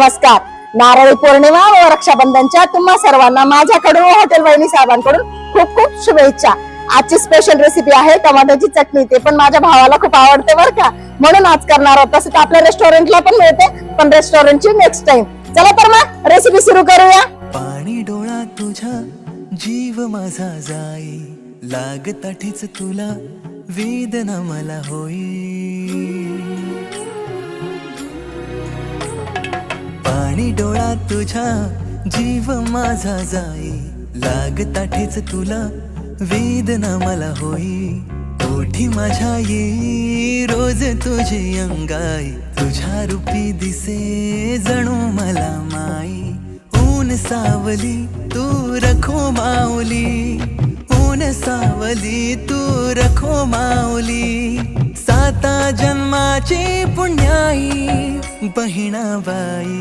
नमस्कार. नारळी पौर्णिमा व रक्षाबंधनच्या तुम्हा सर्वांना माझ्याकडून व हॉटेल वहिनी साहेबांकडून खूप खूप शुभेच्छा. आजची स्पेशल रेसिपी आहे टमाट्याची चटणी. ते पण माझ्या भावाला खूप आवडते बरं का. म्हणून आज करणार आहोत. तसं तर आपल्या रेस्टॉरंटला पण मिळते पण रेस्टॉरंटची नेक्स्ट टाइम चला तर मग रेसिपी सुरू करूया. पाणी डोळा तुझा जीव माझा जाई. लागताठीच तुला वेदना मला होई. आणि डोळा तुझा जीव माझा जाई. लागताठीच तुला वेदना मला होई. ओठी माझ्या ये रोज तुझे अंगाई. तुझ्या रूपी दिसे जणू मला माई. ऊन सावली तू रखो माऊली. ऊन सावली तू रखो माऊली. साता जन्माची पुण्याई बहिणाबाई.